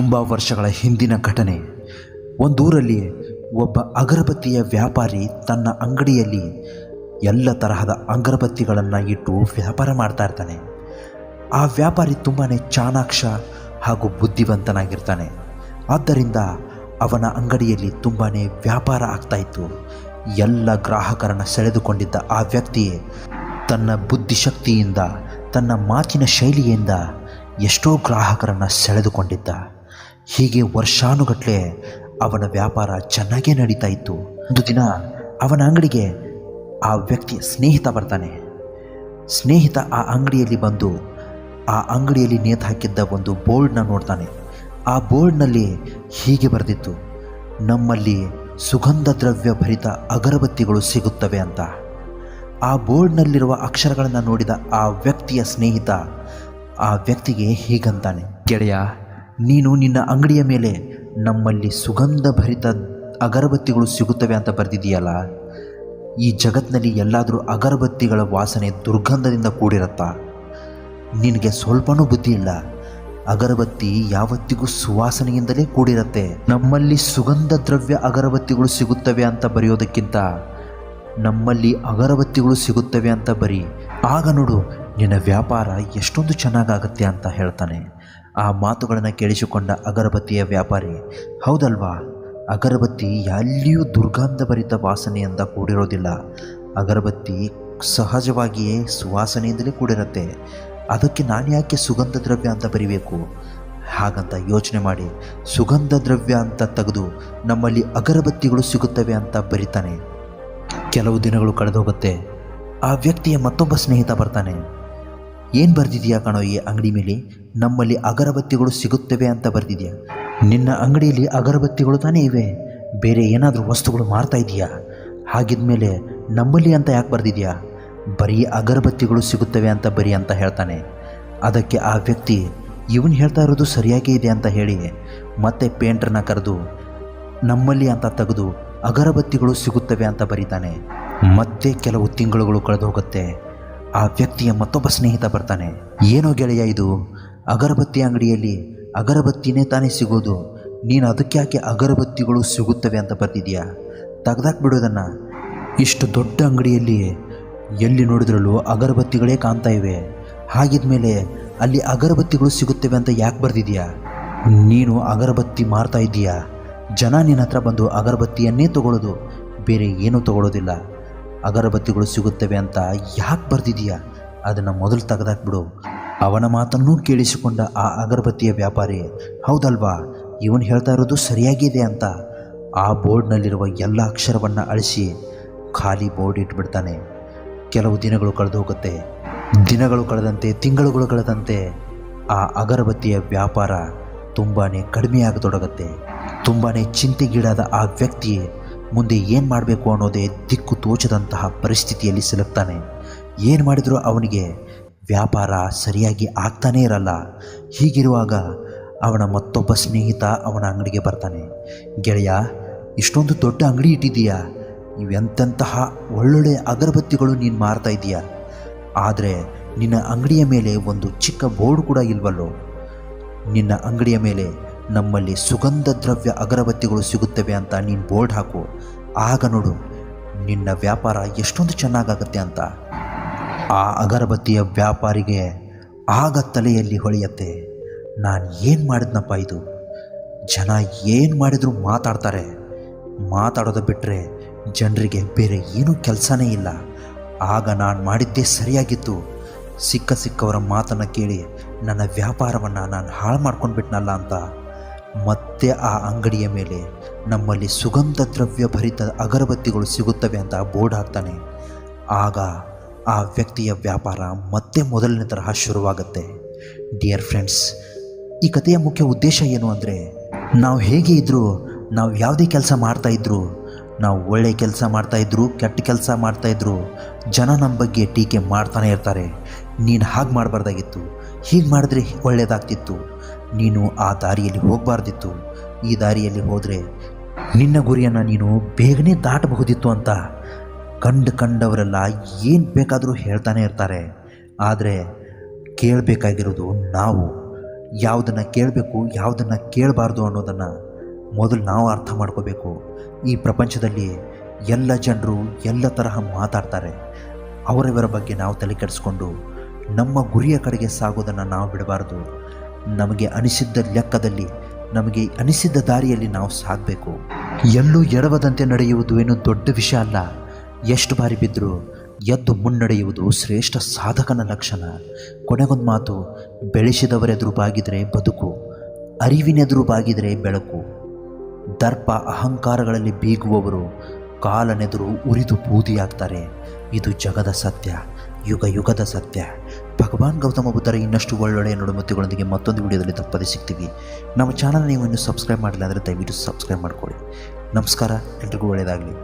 ತುಂಬ ವರ್ಷಗಳ ಹಿಂದಿನ ಘಟನೆ. ಒಂದೂರಲ್ಲಿ ಒಬ್ಬ ಅಗರಬತ್ತಿಯ ವ್ಯಾಪಾರಿ ತನ್ನ ಅಂಗಡಿಯಲ್ಲಿ ಎಲ್ಲ ತರಹದ ಅಗರಬತ್ತಿಗಳನ್ನು ಇಟ್ಟು ವ್ಯಾಪಾರ ಮಾಡ್ತಾ ಇರ್ತಾನೆ. ಆ ವ್ಯಾಪಾರಿ ತುಂಬಾ ಚಾಣಾಕ್ಷ ಹಾಗೂ ಬುದ್ಧಿವಂತನಾಗಿರ್ತಾನೆ. ಆದ್ದರಿಂದ ಅವನ ಅಂಗಡಿಯಲ್ಲಿ ತುಂಬಾ ವ್ಯಾಪಾರ ಆಗ್ತಾಯಿತ್ತು ಎಲ್ಲ ಗ್ರಾಹಕರನ್ನು ಸೆಳೆದುಕೊಂಡಿದ್ದ ಆ ವ್ಯಕ್ತಿ ತನ್ನ ಬುದ್ಧಿಶಕ್ತಿಯಿಂದ, ತನ್ನ ಮಾತಿನ ಶೈಲಿಯಿಂದ ಎಷ್ಟೋ ಗ್ರಾಹಕರನ್ನು ಸೆಳೆದುಕೊಂಡಿದ್ದ. ಹೀಗೆ ವರ್ಷಾನುಗಟ್ಲೆ ಅವನ ವ್ಯಾಪಾರ ಚೆನ್ನಾಗೇ ನಡೀತಾ ಇತ್ತು. ಒಂದು ದಿನ ಅವನ ಅಂಗಡಿಗೆ ಆ ವ್ಯಕ್ತಿ ಸ್ನೇಹಿತ ಬರ್ತಾನೆ. ಸ್ನೇಹಿತ ಆ ಅಂಗಡಿಯಲ್ಲಿ ಬಂದು ಆ ಅಂಗಡಿಯಲ್ಲಿ ನೇತು ಹಾಕಿದ್ದ ಒಂದು ಬೋರ್ಡ್ನ ನೋಡ್ತಾನೆ. ಆ ಬೋರ್ಡ್ನಲ್ಲಿ ಹೀಗೆ ಬರೆದಿತ್ತು, ನಮ್ಮಲ್ಲಿ ಸುಗಂಧ ದ್ರವ್ಯ ಭರಿತ ಅಗರಬತ್ತಿಗಳು ಸಿಗುತ್ತವೆ ಅಂತ. ಆ ಬೋರ್ಡ್ನಲ್ಲಿರುವ ಅಕ್ಷರಗಳನ್ನು ನೋಡಿದ ಆ ವ್ಯಕ್ತಿಯ ಸ್ನೇಹಿತ ಆ ವ್ಯಕ್ತಿಗೆ ಹೀಗಂತಾನೆ, ಗೆಳೆಯ ನೀನು ನಿನ್ನ ಅಂಗಡಿಯ ಮೇಲೆ ನಮ್ಮಲ್ಲಿ ಸುಗಂಧ ಭರಿತ ಅಗರಬತ್ತಿಗಳು ಸಿಗುತ್ತವೆ ಅಂತ ಬರೆದಿದೆಯಲ್ಲ ಈ ಜಗತ್ತಿನಲ್ಲಿ ಎಲ್ಲಾದರೂ ಅಗರಬತ್ತಿಗಳ ವಾಸನೆ ದುರ್ಗಂಧದಿಂದ ಕೂಡಿರುತ್ತಾ? ನಿನಗೆ ಸ್ವಲ್ಪನೂ ಬುದ್ಧಿ ಇಲ್ಲ. ಅಗರಬತ್ತಿ ಯಾವತ್ತಿಗೂ ಸುವಾಸನೆಯಿಂದಲೇ ಕೂಡಿರತ್ತೆ. ನಮ್ಮಲ್ಲಿ ಸುಗಂಧ ದ್ರವ್ಯ ಅಗರಬತ್ತಿಗಳು ಸಿಗುತ್ತವೆ ಅಂತ ಬರೆಯೋದಕ್ಕಿಂತ ನಮ್ಮಲ್ಲಿ ಅಗರಬತ್ತಿಗಳು ಸಿಗುತ್ತವೆ ಅಂತ ಬರಿ. ಆಗ ನೋಡು, ನಿನ್ನ ವ್ಯಾಪಾರ ಎಷ್ಟೊಂದು ಚೆನ್ನಾಗಾಗತ್ತೆ ಅಂತ ಹೇಳ್ತಾನೆ. ಆ ಮಾತುಗಳನ್ನು ಕೇಳಿಸಿಕೊಂಡ ಅಗರಬತ್ತಿಯ ವ್ಯಾಪಾರಿ, ಹೌದಲ್ವಾ? ಅಗರಬತ್ತಿ ಎಲ್ಲಿಯೂ ದುರ್ಗಂಧಭರಿತ ವಾಸನೆಯಿಂದ ಕೂಡಿರೋದಿಲ್ಲ. ಅಗರಬತ್ತಿ ಸಹಜವಾಗಿಯೇ ಸುವಾಸನೆಯಿಂದಲೇ ಕೂಡಿರುತ್ತೆ. ಅದಕ್ಕೆ ನಾನು ಯಾಕೆ ಸುಗಂಧ ದ್ರವ್ಯ ಅಂತ ಬರಿಬೇಕು? ಹಾಗಂತ ಯೋಚನೆ ಮಾಡಿ. ಸುಗಂಧ ದ್ರವ್ಯ ಅಂತ ತೆಗೆದು ನಮ್ಮಲ್ಲಿ ಅಗರಬತ್ತಿಗಳು ಸಿಗುತ್ತವೆ ಅಂತ ಬರಿತಾನೆ. ಕೆಲವು ದಿನಗಳು ಕಳೆದೋಗುತ್ತೆ. ಆ ವ್ಯಕ್ತಿಯ ಮತ್ತೊಬ್ಬ ಸ್ನೇಹಿತ ಬರ್ತಾನೆ. ಏನು ಬರೆದಿದೆಯಾ ಕಣೋ ಈ ಅಂಗಡಿ ಮೇಲೆ? ನಮ್ಮಲ್ಲಿ ಅಗರಬತ್ತಿಗಳು ಸಿಗುತ್ತವೆ ಅಂತ ಬರೆದಿದೆಯಾ? ನಿನ್ನ ಅಂಗಡಿಯಲ್ಲಿ ಅಗರಬತ್ತಿಗಳು ತಾನೇ ಇವೆ? ಬೇರೆ ಏನಾದರೂ ವಸ್ತುಗಳು ಮಾರ್ತಾ ಇದೆಯಾ ಹಾಗಿದ್ಮೇಲೆ ನಮ್ಮಲ್ಲಿ ಅಂತ ಯಾಕೆ ಬರೆದಿದೆಯಾ? ಬರೀ ಅಗರಬತ್ತಿಗಳು ಸಿಗುತ್ತವೆ ಅಂತ ಬರಿ ಅಂತ ಹೇಳ್ತಾನೆ. ಅದಕ್ಕೆ ಆ ವ್ಯಕ್ತಿ, ಇವನು ಹೇಳ್ತಾ ಇರೋದು ಸರಿಯಾಗೇ ಇದೆ ಅಂತ ಹೇಳಿ, ಮತ್ತೆ ಪೇಂಟ್ರನ್ನ ಕರೆದು ನಮ್ಮಲ್ಲಿ ಅಂತ ತೆಗೆದು ಅಗರಬತ್ತಿಗಳು ಸಿಗುತ್ತವೆ ಅಂತ ಬರೀತಾನೆ. ಮತ್ತೆ ಕೆಲವು ತಿಂಗಳುಗಳು ಕಳೆದು ಹೋಗುತ್ತೆ ಆ ವ್ಯಕ್ತಿಯ ಮತ್ತೊಬ್ಬ ಸ್ನೇಹಿತ ಬರ್ತಾನೆ. ಏನೋ ಗೆಳೆಯ ಇದು. ಅಗರಬತ್ತಿ ಅಂಗಡಿಯಲ್ಲಿ ಅಗರಬತ್ತಿನೇ ತಾನೇ ಸಿಗೋದು. ನೀನು ಅದಕ್ಕೆ ಯಾಕೆ ಅಗರಬತ್ತಿಗಳು ಸಿಗುತ್ತವೆ ಅಂತ ಬರ್ತಿದ್ಯಾ ತೆಗ್ದಾಕ್ ಬಿಡೋದನ್ನು. ಇಷ್ಟು ದೊಡ್ಡ ಅಂಗಡಿಯಲ್ಲಿ ಎಲ್ಲಿ ನೋಡಿದ್ರಲ್ಲೂ ಅಗರಬತ್ತಿಗಳೇ ಕಾಣ್ತಾ ಇವೆ. ಹಾಗಿದ್ಮೇಲೆ ಅಲ್ಲಿ ಅಗರಬತ್ತಿಗಳು ಸಿಗುತ್ತವೆ ಅಂತ ಯಾಕೆ ಬರ್ದಿದ್ಯಾ ನೀನು ಅಗರಬತ್ತಿ ಮಾರ್ತಾ ಇದ್ದೀಯಾ? ಜನ ನಿನ್ನ ಹತ್ರ ಬಂದು ಅಗರಬತ್ತಿಯನ್ನೇ ತಗೊಳ್ಳೋದು ಬೇರೆ ಏನೂ ತಗೊಳ್ಳೋದಿಲ್ಲ ಅಗರಬತ್ತಿಗಳು ಸಿಗುತ್ತವೆ ಅಂತ ಯಾಕೆ ಬರ್ದಿದೀಯಾ ಅದನ್ನು ಮೊದಲು ತೆಗೆದಾಕ್ಬಿಡು. ಅವನ ಮಾತನ್ನೂ ಕೇಳಿಸಿಕೊಂಡ ಆ ಅಗರಬತ್ತಿಯ ವ್ಯಾಪಾರಿ, ಹೌದಲ್ವಾ, ಇವನು ಹೇಳ್ತಾ ಇರೋದು ಸರಿಯಾಗಿದೆ ಅಂತ ಆ ಬೋರ್ಡ್ನಲ್ಲಿರುವ ಎಲ್ಲ ಅಕ್ಷರವನ್ನು ಅಳಿಸಿ ಖಾಲಿ ಬೋರ್ಡ್ ಇಟ್ಬಿಡ್ತಾನೆ. ಕೆಲವು ದಿನಗಳು ಕಳೆದು ಹೋಗುತ್ತೆ ದಿನಗಳು ಕಳೆದಂತೆ, ತಿಂಗಳುಗಳು ಕಳೆದಂತೆ ಆ ಅಗರಬತ್ತಿಯ ವ್ಯಾಪಾರ ತುಂಬಾ ಕಡಿಮೆಯಾಗತೊಡಗುತ್ತೆ. ತುಂಬಾ ಚಿಂತೆಗೀಡಾದ ಆ ವ್ಯಕ್ತಿ ಮುಂದೆ ಏನು ಮಾಡಬೇಕು ಅನ್ನೋದೇ ದಿಕ್ಕು ತೋಚದಂತಹ ಪರಿಸ್ಥಿತಿಯಲ್ಲಿ ಸಿಲುಕ್ತಾನೆ. ಏನು ಮಾಡಿದರೂ ಅವನಿಗೆ ವ್ಯಾಪಾರ ಸರಿಯಾಗಿ ಆಗ್ತಾನೇ ಇರಲ್ಲ. ಹೀಗಿರುವಾಗ ಅವನ ಮತ್ತೊಬ್ಬ ಸ್ನೇಹಿತ ಅವನ ಅಂಗಡಿಗೆ ಬರ್ತಾನೆ. ಗೆಳೆಯ, ಇಷ್ಟೊಂದು ದೊಡ್ಡ ಅಂಗಡಿ ಇಟ್ಟಿದ್ದೀಯಾ? ಇವೆಂತಹ ಒಳ್ಳೊಳ್ಳೆಯ ಅಗರಬತ್ತಿಗಳು ನೀನು ಮಾರ್ತಾ ಇದ್ದೀಯಾ? ಆದರೆ ನಿನ್ನ ಅಂಗಡಿಯ ಮೇಲೆ ಒಂದು ಚಿಕ್ಕ ಬೋರ್ಡ್ ಕೂಡ ಇಲ್ವಲ್ಲೋ? ನಿನ್ನ ಅಂಗಡಿಯ ಮೇಲೆ ನಮ್ಮಲ್ಲಿ ಸುಗಂಧ ದ್ರವ್ಯ ಅಗರಬತ್ತಿಗಳು ಸಿಗುತ್ತವೆ ಅಂತ ನೀನು ಬೋರ್ಡ್ ಹಾಕು. ಆಗ ನೋಡು, ನಿನ್ನ ವ್ಯಾಪಾರ ಎಷ್ಟೊಂದು ಚೆನ್ನಾಗಾಗತ್ತೆ ಅಂತ. ಆ ಅಗರಬತ್ತಿಯ ವ್ಯಾಪಾರಿಗೆ ಆಗ ತಲೆಯಲ್ಲಿ ಹೊಳೆಯತ್ತೆ. ನಾನು ಏನು ಮಾಡಿದ್ನಪ್ಪ ಇದು? ಜನ ಏನು ಮಾಡಿದರೂ ಮಾತಾಡ್ತಾರೆ. ಮಾತಾಡೋದು ಬಿಟ್ಟರೆ ಜನರಿಗೆ ಬೇರೆ ಏನೂ ಕೆಲಸನೇ ಇಲ್ಲ. ಆಗ ನಾನು ಮಾಡಿದ್ದೇ ಸರಿಯಾಗಿತ್ತು. ಸಿಕ್ಕ ಸಿಕ್ಕವರ ಮಾತನ್ನು ಕೇಳಿ ನನ್ನ ವ್ಯಾಪಾರವನ್ನು ನಾನು ಹಾಳು ಮಾಡ್ಕೊಂಡ್ಬಿಟ್ನಲ್ಲ ಅಂತ. ಮತ್ತೆ ಆ ಅಂಗಡಿಯ ಮೇಲೆ ನಮ್ಮಲ್ಲಿ ಸುಗಂಧ ದ್ರವ್ಯ ಭರಿತ ಅಗರಬತ್ತಿಗಳು ಸಿಗುತ್ತವೆ ಅಂತ ಬೋರ್ಡ್ ಹಾಕ್ತಾನೆ. ಆಗ ಆ ವ್ಯಕ್ತಿಯ ವ್ಯಾಪಾರ ಮತ್ತೆ ಮೊದಲನೇ ತರಹ ಶುರುವಾಗುತ್ತೆ. ಡಿಯರ್ ಫ್ರೆಂಡ್ಸ್, ಈ ಕಥೆಯ ಮುಖ್ಯ ಉದ್ದೇಶ ಏನು ಅಂದರೆ, ನಾವು ಹೇಗೆ ಇದ್ದರೂ ನಾವು ಯಾವುದೇ ಕೆಲಸ ಮಾಡ್ತಾ ಇದ್ದರೂ ನಾವು ಒಳ್ಳೆ ಕೆಲಸ ಮಾಡ್ತಾಯಿದ್ರು ಕೆಟ್ಟ ಕೆಲಸ ಮಾಡ್ತಾಯಿದ್ರು ಜನ ನಮ್ಮ ಬಗ್ಗೆ ಟೀಕೆ ಮಾಡ್ತಾನೆ ಇರ್ತಾರೆ. ನೀನು ಹಾಗೆ ಮಾಡಬಾರ್ದಾಗಿತ್ತು, ಹೀಗೆ ಮಾಡಿದ್ರೆ ಒಳ್ಳೆಯದಾಗ್ತಿತ್ತು ನೀನು ಆ ದಾರಿಯಲ್ಲಿ ಹೋಗಬಾರ್ದಿತ್ತು. ಈ ದಾರಿಯಲ್ಲಿ ಹೋದರೆ ನಿನ್ನ ಗುರಿಯನ್ನು ನೀನು ಬೇಗನೆ ದಾಟಬಹುದಿತ್ತು ಅಂತ ಕಂಡು ಕಂಡವರೆಲ್ಲ ಏನು ಬೇಕಾದರೂ ಹೇಳ್ತಾನೆ ಇರ್ತಾರೆ. ಆದರೆ ಕೇಳಬೇಕಾಗಿರೋದು ನಾವು. ಯಾವುದನ್ನು ಕೇಳಬೇಕು, ಯಾವುದನ್ನು ಕೇಳಬಾರ್ದು ಅನ್ನೋದನ್ನು ಮೊದಲು ನಾವು ಅರ್ಥ ಮಾಡ್ಕೋಬೇಕು. ಈ ಪ್ರಪಂಚದಲ್ಲಿ ಎಲ್ಲ ಜನರು ಎಲ್ಲ ತರಹ ಮಾತಾಡ್ತಾರೆ. ಅವರವರ ಬಗ್ಗೆ ನಾವು ತಲೆ ಕೆಡಿಸ್ಕೊಂಡು ನಮ್ಮ ಗುರಿಯ ಕಡೆಗೆ ಸಾಗೋದನ್ನು ನಾವು ಬಿಡಬಾರ್ದು. ನಮಗೆ ಅನಿಸಿದ್ದ ಲೆಕ್ಕದಲ್ಲಿ, ನಮಗೆ ಅನಿಸಿದ್ದ ದಾರಿಯಲ್ಲಿ ನಾವು ಸಾಗಬೇಕು. ಎಲ್ಲೂ ಎಡವದಂತೆ ನಡೆಯುವುದು ಏನು ದೊಡ್ಡ ವಿಷಯ ಅಲ್ಲ. ಎಷ್ಟು ಬಾರಿ ಬಿದ್ದರೂ ಎದ್ದು ಮುನ್ನಡೆಯುವುದು ಶ್ರೇಷ್ಠ ಸಾಧಕನ ಲಕ್ಷಣ. ಕೊನೆಗೊಂದು ಮಾತು, ಬೆಳೆಸಿದವರೆದುರು ಬಾಗಿದರೆ ಬದುಕು, ಅರಿವಿನೆದುರು ಬಾಗಿದರೆ ಬೆಳಕು. ದರ್ಪ ಅಹಂಕಾರಗಳಲ್ಲಿ ಬೀಗುವವರು ಕಾಲನೆದುರು ಉರಿದು ಬೂದಿಯಾಗ್ತಾರೆ. ಇದು ಜಗದ ಸತ್ಯ ಯುಗ ಯುಗದ ಸತ್ಯ. ಭಗವಾನ್ ಗೌತಮ ಬುದ್ಧರ ಇನ್ನಷ್ಟು ಒಳ್ಳೊಳ್ಳೆಯ ನುಡಿಮುತ್ತುಗಳೊಂದಿಗೆ ಮತ್ತೊಂದು ವಿಡಿಯೋದಲ್ಲಿ ತಪ್ಪದೆ ಸಿಗ್ತೀವಿ. ನಮ್ಮ ಚಾನಲ್ ನೀವು ಇನ್ನೂ ಸಬ್ಸ್ಕ್ರೈಬ್ ಮಾಡಿಲ್ಲ ಅಂದರೆ ದಯವಿಟ್ಟು ಸಬ್ಸ್ಕ್ರೈಬ್ ಮಾಡಿಕೊಳ್ಳಿ. ನಮಸ್ಕಾರ, ಎಲ್ರಿಗೂ ಒಳ್ಳೆಯದಾಗಲಿ.